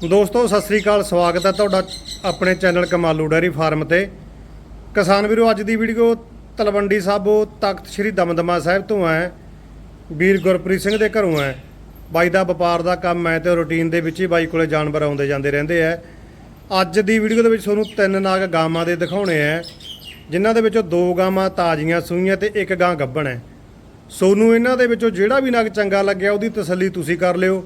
ਦੋਸਤੋ, ਸਤਿ ਸ੍ਰੀ ਅਕਾਲ, ਸਵਾਗਤ ਹੈ ਤੁਹਾਡਾ ਆਪਣੇ ਚੈਨਲ ਕਮਾਲੂ ਡੈਰੀ ਫਾਰਮ ਤੇ। ਕਿਸਾਨ ਵੀਰੋ, ਅੱਜ ਦੀ ਵੀਡੀਓ ਤਲਵੰਡੀ ਸਾਬੋ ਤਖਤ ਸ੍ਰੀ ਦਮਦਮਾ ਸਾਹਿਬ ਤੋਂ ਹੈ। ਵੀਰ ਗੁਰਪ੍ਰੀਤ ਸਿੰਘ ਦੇ ਘਰੋਂ ਹੈ। ਬਾਈ ਦਾ ਵਪਾਰ ਦਾ ਕੰਮ ਹੈ ਤੇ ਰੂਟੀਨ ਦੇ ਵਿੱਚ ਹੀ ਬਾਈ ਕੋਲੇ ਜਾਨਵਰ ਆਉਂਦੇ ਜਾਂਦੇ ਰਹਿੰਦੇ ਆ ਅੱਜ ਦੀ ਵੀਡੀਓ ਦੇ ਵਿੱਚ ਤੁਹਾਨੂੰ ਤਿੰਨ ਨਾਗ ਗਾਵਾਂ ਦੇ ਦਿਖਾਉਣੇ ਆ ਜਿਨ੍ਹਾਂ ਦੇ ਵਿੱਚੋਂ ਦੋ ਗਾਵਾਂ ਤਾਜ਼ੀਆਂ ਸੂਈਆਂ ਤੇ ਇੱਕ ਗਾਂ ਗੱਭਣ ਹੈ। ਸੋਨੂੰ, ਇਹਨਾਂ ਦੇ ਵਿੱਚੋਂ ਜਿਹੜਾ ਵੀ ਨਾਗ ਚੰਗਾ ਲੱਗਿਆ, ਉਹਦੀ ਤਸੱਲੀ ਤੁਸੀਂ ਕਰ ਲਿਓ।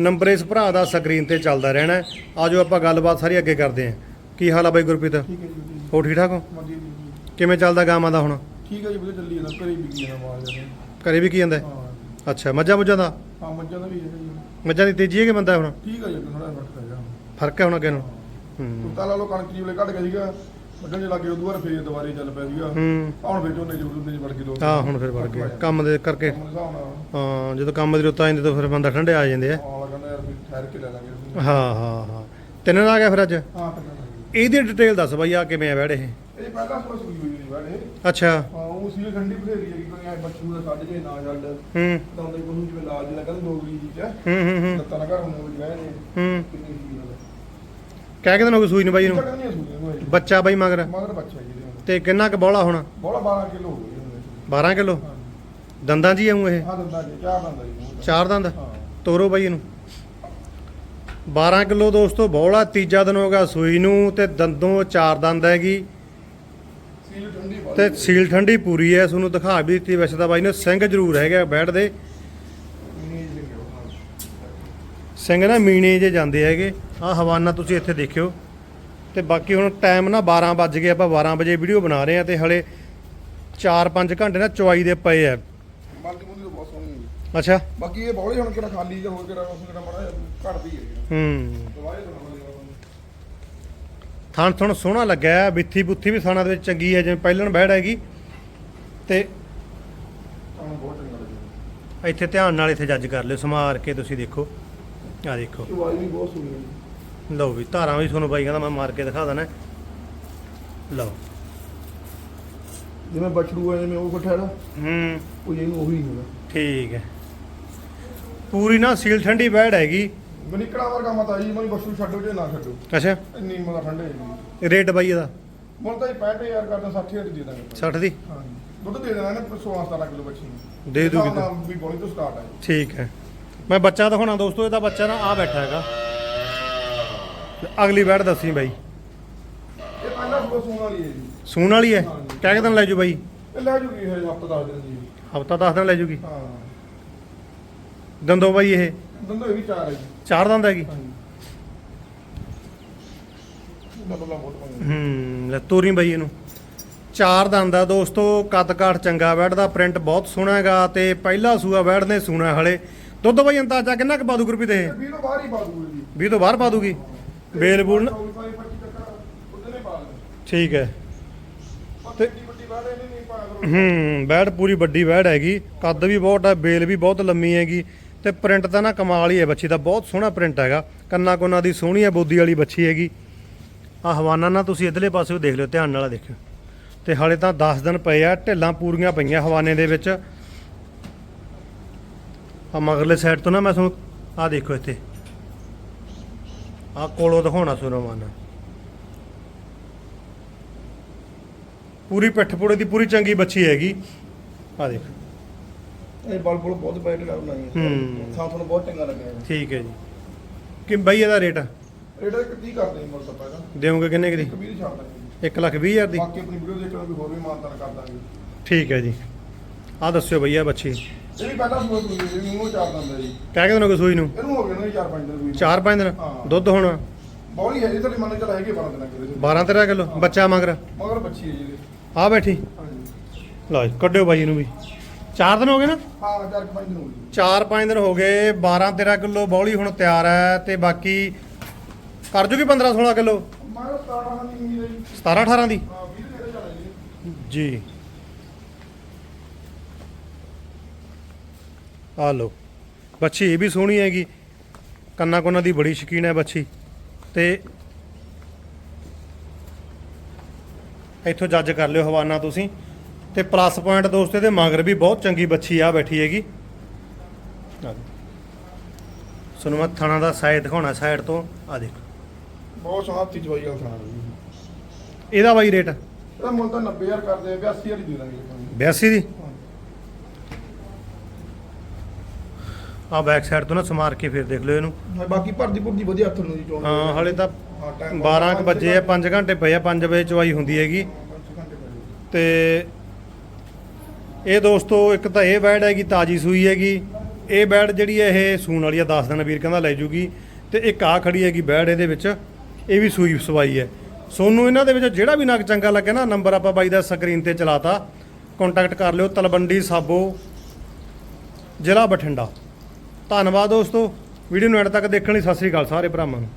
ਨੰਬਰ ਇਸ ਭਰਾ ਦਾ ਸਕਰੀਨ ਤੇ ਚੱਲਦਾ ਰਹਿਣਾ। ਆਜੋ ਆਪਾਂ ਗੱਲਬਾਤ ਸਾਰੀ ਅੱਗੇ ਕਰਦੇ ਹਾਂ। ਕੀ ਹਾਲ ਆ ਬਾਈ ਗੁਰਪ੍ਰੀਤ? ਠੀਕ ਹੈ ਜੀ ਹੋ ਠੀਕ ਠਾਕ ਹੋ? ਵਧੀਆ ਜੀ ਕਿਵੇਂ ਚੱਲਦਾ ਗਾਵਾਂ ਦਾ ਹੁਣ? ਠੀਕ ਹੈ ਜੀ ਵਧੀਆ ਚੱਲੀ ਜਾਂਦਾ। ਘਰੇ ਵੀ ਕੀ ਜਾਣਾ ਮਾਰ ਜਾਂਦੇ ਘਰੇ ਵੀ ਕੀ ਜਾਂਦਾ ਹੈ? ਅੱਛਾ ਮੱਝਾਂ ਮੁੱਝਾਂ ਦਾ? ਹਾਂ ਮੱਝਾਂ ਦਾ ਵੀ ਹੈ ਜੀ। ਮੱਝਾਂ ਦੀ ਤੇਜ਼ੀ ਹੈ ਕਿ ਮੰਦਾ ਹੁਣ? ਠੀਕ ਹੈ ਜੀ ਥੋੜਾ ਫ਼ਰਕ ਹੈਗਾ ਫ਼ਰਕ ਹੈ ਹੁਣ ਅੱਗੇ ਨੂੰ? ਹੂੰ। ਕੁੱਤਾ ਲਾ ਲੋ ਕਣਕ ਜੀ ਵੇਲੇ ਘਟ ਗਿਆ ਸੀਗਾ। ਮੱਝਾਂ ਦੇ ਲੱਗੇ ਉਦੋਂ ਬਾਅਦ ਫੇਰ ਦੁਬਾਰੇ ਚੱਲ ਪਿਆ ਸੀਗਾ। ਹੂੰ। ਹੁਣ ਫੇਰ ਝੋਨੇ ਜੁੜਦੇ ਨੇ ਵੜ ਕੇ ਲੋਕ ਹਾਂ ਹੁਣ ਫਿਰ ਵੜ ਗਏ। ਕੰਮ ਦੇ ਕਰਕੇ। ਹਿਸਾਬ ਨਾਲ। ਹਾਂ ਜਦੋਂ ਕੰਮ ਦੀ ਰੁੱਤ ਆ ਜਾਂਦੀ ਤਾਂ ਫਿਰ ਬੰਦਾ ਠੰਡੇ ਆ ਜਾਂਦੇ ਆ। ਠਹਿਰ ਕੇ ਲੈ ਲਾਂਗੇ ਅਸੀਂ। ਹਾਂ ਹਾਂ ਹਾਂ। ਤਿੰਨ ਆ ਗਿਆ ਫਿਰ ਅੱਜ? ਹਾਂ ਪਤਾ ਲੱਗ ਇਹਦੀ ਡਿਟੇਲ ਦੱਸ ਬਾਈ ਆ ਕਿਵੇਂ ਆ ਬੈੜ ਇਹ? ਇਹ ਪਹਿਲਾਂ ਸੋਚ ਸੂਈ ਹੋਈ ਨਹੀਂ ਬਾੜੇ ਅੱਛਾ। ਹਾਂ ਉਹ ਸੀ ਠੰਡੀ ਬਥੇਰੀ ਹੈ ਕੋਈ ਐ ਬੱਚੂ ਦਾ ਕੱਢ ਜੇ ਨਾ ਛੱਡ। ਹੂੰ। ਤਾਂ ਉਹਦੇ ਕੋਲ ਨੂੰ ਜਿਵੇਂ ਲਾਲ ਜਿਹਾ ਲੱਗਦਾ ਦੋਗਲੀ ਜੀ ਚ ਹੂੰ ਹੂੰ ਹੂੰ। ਲੱਤਾਂ ਨਾਲ ਘਰ ਹੁੰਦੇ ਵਿੱਚ ਬਹਿ ਨੇ ਹੂੰ। ਕਿੰਨੀ ਸੀ ਗੱਲ ਕਹਿ ਕੇ ਦਿਨ ਹੋ ਗਏ ਸੂਈ ਨੂੰ ਬਾਈ ਨੂੰ? ਚੱਕਰ ਨਹੀਂ ਸੂਈ ਨੂੰ ਇਹ। ਬੱਚਾ ਬਾਈ ਮਗਰ। ਮਗਰ ਬੱਚਾ ਜੀ ਇਹਦੇ ਤੇ ਕਿੰਨਾ ਕੁ ਬੋਲਾ ਹੁਣ? ਬੋਲਾ 12 ਕਿਲੋ ਹੋ ਗਈ ਉਹਦੇ 12 ਕਿਲੋ? ਹਾਂ ਦੰਦਾਂ ਜੀ ਆਉਂ ਇਹ? ਹਾਂ ਦੰਦਾ ਜੀ ਚਾਰ ਦੰਦਾ ਜੀ। ਮੂੰਹ ਦਾ। ਚਾਰ ਦੰਦ? ਹਾਂ। ਤੋਰੋ ਬਾਈ ਇਹਨੂੰ। 12 ਕਿਲੋ ਦੋਸਤੋ, ਬੋਲਾ ਤੀਜਾ ਦਿਨ ਹੋ ਗਿਆ ਸੂਈ ਨੂੰ ਤੇ ਦੰਦੋਂ ਚਾਰ ਦੰਦ ਹੈਗੀ। ਸੀਲ ਤੇ ਸੀਲ ਠੰਡੀ ਪੂਰੀ ਹੈ ਤੁਹਾਨੂੰ ਦਿਖਾ ਵੀ ਦਿੱਤੀ ਵੈਸੇ ਤਾਂ ਬਾਈ ਨੇ, ਸਿੰਘ ਜ਼ਰੂਰ ਹੈਗਾ ਬੈਠ ਦੇ ਸਿੰਘ ਨਾ ਮੀਣੇ ਜੇ ਜਾਂਦੇ ਹੈਗੇ ਆ ਹਵਾਨਾ ਤੁਸੀਂ ਇੱਥੇ ਦੇਖਿਓ। ਤੇ ਬਾਕੀ ਹੁਣ ਟਾਈਮ ਨਾ 12 ਵੱਜ ਗਏ, ਆਪਾਂ 12 ਵਜੇ ਵੀਡੀਓ ਬਣਾ ਰਹੇ ਆ ਤੇ ਹਲੇ 4-5 ਘੰਟੇ ਨਾ ਚੁਆਈ ਦੇ ਪਏ ਆ ਮਲਕੀ ਮੁੰਦੀ ਤਾਂ ਬਹੁਤ ਸੋਹਣੀ ਹੈ ਜੀ। ਅੱਛਾ। ਬਾਕੀ ਇਹ ਬੋਲੇ ਹੁਣ ਕਿਹੜਾ ਖਾਲੀ ਜਾਂ ਹੋਰ ਕਿਹੜਾ ਉਸ ਕਿਹੜਾ ਮੜਾ ਘਟਦੀ ਹੈ ਹੂੰ। ਦਵਾਈ ਥਣ ਥਣ ਸੋਹਣਾ ਲੱਗਾ ਹੈ ਬਿੱਥੀ ਬੁੱਥੀ ਵੀ ਥਾਣਾ ਦੇ ਵਿੱਚ ਚੰਗੀ ਹੈ ਜਿਵੇਂ ਪਹਿਲਣ ਬਹਿੜ ਹੈਗੀ। ਤੇ ਲੱਗਿਆ। ਇੱਥੇ ਧਿਆਨ ਨਾਲ ਇੱਥੇ ਜੱਜ ਕਰ ਲਿਓ ਸਮਾਰ ਕੇ ਤੁਸੀਂ ਦੇਖੋ। ਆ ਦੇਖੋ। ਦਵਾਈ ਵੀ ਬਹੁਤ ਸੋਹਣੀ ਹੈ। ਲਓ ਵੀ ਧਾਰਾਂ ਵੀ ਤੁਹਾਨੂੰ ਬਾਈ ਕਹਿੰਦਾ ਮੈਂ ਮਾਰ ਕੇ ਦਿਖਾ ਦਣਾ। ਲਓ। ਜਿਵੇਂ ਬਛੜੂ ਹੈ ਜਿਵੇਂ ਉਹ ਕੋਠਾ ਹੂੰ। ਉਹ ਇਹਨੂੰ ਉਹੀ ਹੈਗਾ। ਠੀਕ ਹੈ। ਪੂਰੀ ਨਾ ਸੀਲ ਠੰਡੀ ਬਹਿੜ ਹੈਗੀ। ਮਨਿਕੜਾ ਵਰਗਾ ਮਤਾ ਜੀ ਮੈਨੂੰ ਬਛੜੂ ਛੱਡੋ ਜੇ ਨਾ ਛੱਡੋ। ਅੱਛਾ। ਇੰਨੀ ਮਤਾ ਠੰਡੇ ਜੀ। ਰੇਟ ਬਾਈ ਇਹਦਾ? ਮੁੱਲ ਤਾਂ ਜੀ 65000 ਕਰਦਾ 60000 ਦੇ ਦਾਂਗੇ 60 ਦੀ? ਹਾਂ ਜੀ। ਦੁੱਧ ਦੇ ਦੇਣਾ ਨੇ 16 17 ਕਿਲੋ ਬੱਚੀ ਨੂੰ। ਦੇ ਦੂਗੀ ਤਾਂ। ਵੀ ਬੋਲੀ ਤੋਂ ਸਟਾਰਟ ਹੈ ਠੀਕ ਹੈ। ਮੈਂ ਬੱਚਾ ਦਿਖਾਉਣਾ ਦੋਸਤੋ ਇਹਦਾ ਬੱਚਾ ਨਾ ਆ ਬੈਠਾ ਹੈਗਾ। ਅਗਲੀ ਬੈੜ ਦੱਸੀ ਬਾਈ। ਇਹ ਪਹਿਲਾਂ ਸੂਣ ਵਾਲੀ ਹੈ ਜੀ। ਸੂਣ ਵਾਲੀ ਹੈ। ਕਹਿ ਕੇ ਤੈਨੂੰ ਲੈ ਜੂ ਬਾਈ। ਲੈ ਜੂਗੀ ਇਹ ਹਫਤਾ ਦੱਸ ਦਿਨ ਜੀ ਹਫਤਾ 10 ਦਿਨ ਲੈ ਜੂਗੀ। ਹਾਂ। ਦੰਦੋ ਬਾਈ ਇਹ? ਦੰਦੋ ਇਹ ਵੀ ਚਾਰ ਹੈ ਜੀ। ਚਾਰ ਦੰਦ ਹੈਗੀ? ਹੂੰ ਲੈ ਤੋਰੀ ਬਾਈ ਇਹਨੂੰ। ਚਾਰ ਦੰਦ ਆ ਦੋਸਤੋ ਕੱਦ ਕਾਠ ਚੰਗਾ ਬੈਠਦਾ ਪ੍ਰਿੰਟ ਬਹੁਤ ਸੋਹਣਾ ਹੈਗਾ ਤੇ ਪਹਿਲਾ ਸੂਆ ਬੈਠਦੇ ਸੂਣਾ ਹਲੇ। ਦੁੱਧ ਬਾਈ ਅੰਦਾਜ਼ਾ ਕਿੰਨਾ ਕੁ ਪਾ ਦੂ ਗੁਰਪ੍ਰੀਤ ਇਹ? ਵੀਹ ਤੋਂ ਬਾਹਰ ਹੀ ਪਾ ਦੂਗੇ ਜੀ। 20 ਤੋਂ ਬਾਹਰ ਪਾ ਦੂਗੀ? ਬੇਲ ਬੂਲ ਨਾ- 24 25 ਤੱਕ ਉਹਦੇ ਨੇ ਪਾ ਦੇਣਾ ਠੀਕ ਹੈ। ਤੇ ਹੂੰ ਬੈੜ ਪੂਰੀ ਵੱਡੀ ਬੈੜ ਹੈਗੀ। ਕੱਦ ਵੀ ਬਹੁਤ ਹੈ ਬੇਲ ਵੀ ਬਹੁਤ ਲੰਮੀ ਹੈਗੀ। ਤੇ ਪ੍ਰਿੰਟ ਤਾਂ ਨਾ ਕਮਾਲ ਹੀ ਹੈ ਬੱਚੀ ਦਾ, ਬਹੁਤ ਸੋਹਣਾ ਪ੍ਰਿੰਟ ਹੈਗਾ। ਕੰਨਾ ਕੋਨਾ ਦੀ ਸੋਹਣੀ ਹੈ, ਬੋਦੀ ਵਾਲੀ ਬੱਚੀ ਹੈਗੀ। ਆ ਹਵਾਨਾ ਨਾ ਤੁਸੀਂ ਇਧਰਲੇ ਪਾਸੇ ਦੇਖ ਲਿਓ, ਧਿਆਨ ਨਾਲ ਦੇਖਿਓ। ਤੇ ਹਾਲੇ ਤਾਂ 10 ਦਿਨ ਪਏ ਆ, ਢਿੱਲਾਂ ਪੂਰੀਆਂ ਪਈਆਂ ਹਵਾਨੇ ਦੇ ਵਿੱਚ। ਆ ਮਗਰਲੇ ਸਾਈਡ ਤੋਂ ਨਾ ਮੈਂ ਤੁਹਾਨੂੰ ਆ ਦੇਖੋ ਇੱਥੇ। ਆ ਕੋਲੋਂ ਦਿਖਾਉਣਾ ਸੁਰਮਾਨਾ ਪੂਰੀ ਪਿੱਠ ਪੂੜੇ ਦੀ ਪੂਰੀ ਚੰਗੀ ਬੱਚੀ ਹੈਗੀ। ਆ ਦੇਖ। ਇਹ ਬਲ ਬਲ ਬਹੁਤ ਬੈਠ ਕਰਨਾ ਹੈ ਹੂੰ। ਥਾਂ ਤੁਹਾਨੂੰ ਬਹੁਤ ਚੰਗਾ ਲੱਗਿਆ। ਠੀਕ ਹੈ ਜੀ। ਕਿ ਬਈ ਇਹਦਾ ਰੇਟ? ਇਹਦਾ ਇੱਕ 30 ਕਰਦੇ ਨੇ ਮੁੱਲ ਤਾਂ ਪਹਿਲਾਂ ਦੇਵੋਗੇ ਕਿੰਨੇ ਕੁ ਦੀ? ਇੱਕ 20 ਦੀ ਛੱਡ ਦਾਂਗੇ 1 ਲੱਖ 20 ਹਜ਼ਾਰ ਦੀ? ਬਾਕੀ ਆਪਣੀ ਵੀਡੀਓ ਦੇਖਣਾ ਵੀ ਹੋਰ ਵੀ ਮਾਨਤਾਨ ਕਰ ਦਾਂਗੇ। ਠੀਕ ਹੈ ਜੀ। ਆ ਦੱਸਿਓ ਬਈਆ ਬੱਚੀ। ਇਹ ਵੀ ਪਹਿਲਾਂ ਸੂਈ ਹੈ ਜੀ ਮੂੰਹ ਚਾਰ ਦੰਦਾ ਜੀ। ਕਹਿ ਕੇ ਦਿਨੋਗੇ ਸੂਈ ਨੂੰ। ਇਹਨੂੰ ਹੋ ਗਏ ਨੇ ਚਾਰ ਪੰਜ ਦਿਨ ਸੂਈ 4-5 ਦਿਨ? ਹਾਂ। ਦੁੱਧ ਹੁਣ? ਬੌਲੀ ਹੈ ਜੀ ਤੁਹਾਡੀ ਮੰਨ ਚੱਲ ਹੈਗੇ 12 ਦਿਨਾਂ ਕਿਤੇ 12-13 ਕਿਲੋ? ਬੱਚਾ ਮਗਰ? ਮਗਰ ਬੱਚੀ ਹੈ ਜੀ ਇਹਦੇ। ਆ ਬੈਠੀ। ਹਾਂਜੀ। ਲਓ ਜੀ, ਕੱਢਿਓ ਬਾਈ ਇਹਨੂੰ ਵੀ। 4 ਦਿਨ ਹੋ ਗਏ ਨਾ? ਹਾਂ ਚਾਰ ਕੁ ਪੰਜ ਦਿਨ ਹੋ ਗਏ। 4-5 ਦਿਨ ਹੋ ਗਏ 12-13 ਕਿਲੋ ਬੌਲੀ ਹੁਣ ਤਿਆਰ ਹੈ ਤੇ ਬਾਕੀ ਕਰ ਜੂਗੀ 15-16 ਕਿਲੋ? ਮੈਂ 17 ਦੀ ਜੀ। 17-18 ਦੀ? ਹਾਂ 20 ਦੇ ਜਾਣਾ ਜੀ ਜੀ। ਆ ਲਓ ਬੱਚੀ ਇਹ ਵੀ ਸੋਹਣੀ ਹੈਗੀ। ਕੰਨਾ ਕੋਨਾ ਦੀ ਬੜੀ ਸ਼ਕੀਨ ਹੈ ਬੱਚੀ। ਤੇ ਇੱਥੋਂ ਜੱਜ ਕਰ ਲਿਓ ਹਵਾਨਾ ਤੁਸੀਂ। ਤੇ ਪਲੱਸ ਪੁਆਇੰਟ ਦੋਸਤ ਇਹਦੇ ਮਗਰ ਵੀ ਬਹੁਤ ਚੰਗੀ ਬੱਚੀ ਆ ਬੈਠੀ ਹੈਗੀ। ਆ। ਤੁਹਾਨੂੰ ਮੈਂ ਥਣਾ ਦਾ ਸਾਈਡ ਦਿਖਾਉਣਾ ਸਾਈਡ ਤੋਂ ਆ ਦੇਖੋ। ਬਹੁਤ ਸਹਾਤੀ ਚਵਾਈ ਵਾਲਾ ਥਾਣਾ ਜੀ ਇਹਦਾ ਬਾਈ ਰੇਟ ਇਹਦਾ ਮੁੱਲ ਤਾਂ 90000 ਕਰਦੇ ਆ 82000 ਹੀ ਦੇ ਦਾਂਗੇ 82 ਦੀ? ਆ ਬੈਕ ਸਾਈਡ ਤੋਂ ਨਾ ਸਮਾਰ ਕੇ ਫਿਰ ਦੇਖ ਲਿਓ ਇਹਨੂੰ। ਬਾਕੀ ਭਰਦੀ ਭੁਰਦੀ ਵਧੀਆ ਹੱਥ ਨੂੰ ਜੀ ਚੋਣ ਹਾਂ ਹਲੇ ਤਾਂ ਹਾਂ, time 12 ਕੁ ਵਜੇ ਆ 5 ਘੰਟੇ ਪਏ ਆ 5 ਵਜੇ ਚਵਾਈ ਹੁੰਦੀ ਹੈਗੀ। ਤੇ ਇਹ ਦੋਸਤੋ, ਇੱਕ ਤਾਂ ਇਹ ਬੈਡ ਹੈਗੀ, ਤਾਜੀ ਸੂਈ ਹੈਗੀ। ਇਹ ਬੈਡ ਜਿਹੜੀ ਹੈ, ਇਹ ਸੂਣ ਵਾਲੀ ਆ 10 ਦਿਨ ਵੀਰ ਕਹਿੰਦਾ ਲੈ ਜੂਗੀ। ਤੇ ਇੱਕ ਆ ਖੜੀ ਹੈਗੀ ਬੈਡ ਇਹਦੇ ਵਿੱਚ, ਇਹ ਵੀ ਸੂਈ ਸਵਾਈ ਹੈ। ਸੋਨੂੰ ਇਹਨਾਂ ਦੇ ਵਿੱਚ ਜਿਹੜਾ ਵੀ ਨਗ ਚੰਗਾ ਲੱਗੇ ਨਾ, ਨੰਬਰ ਆਪਾਂ ਬਾਈ ਦਾ ਸਕਰੀਨ ਤੇ ਚਲਾਤਾ। ਕੰਟੈਕਟ ਕਰ ਲਿਓ, ਤਲਵੰਡੀ ਸਾਬੋ, ਜ਼ਿਲ੍ਹਾ ਬਠਿੰਡਾ। ਧੰਨਵਾਦ ਦੋਸਤੋ, ਵੀਡੀਓ ਨੂੰ ਐਂਡ ਤੱਕ ਦੇਖਣ ਲਈ ਸਤਿ ਸ੍ਰੀ ਅਕਾਲ ਸਾਰੇ ਭਰਾਵਾਂ ਨੂੰ।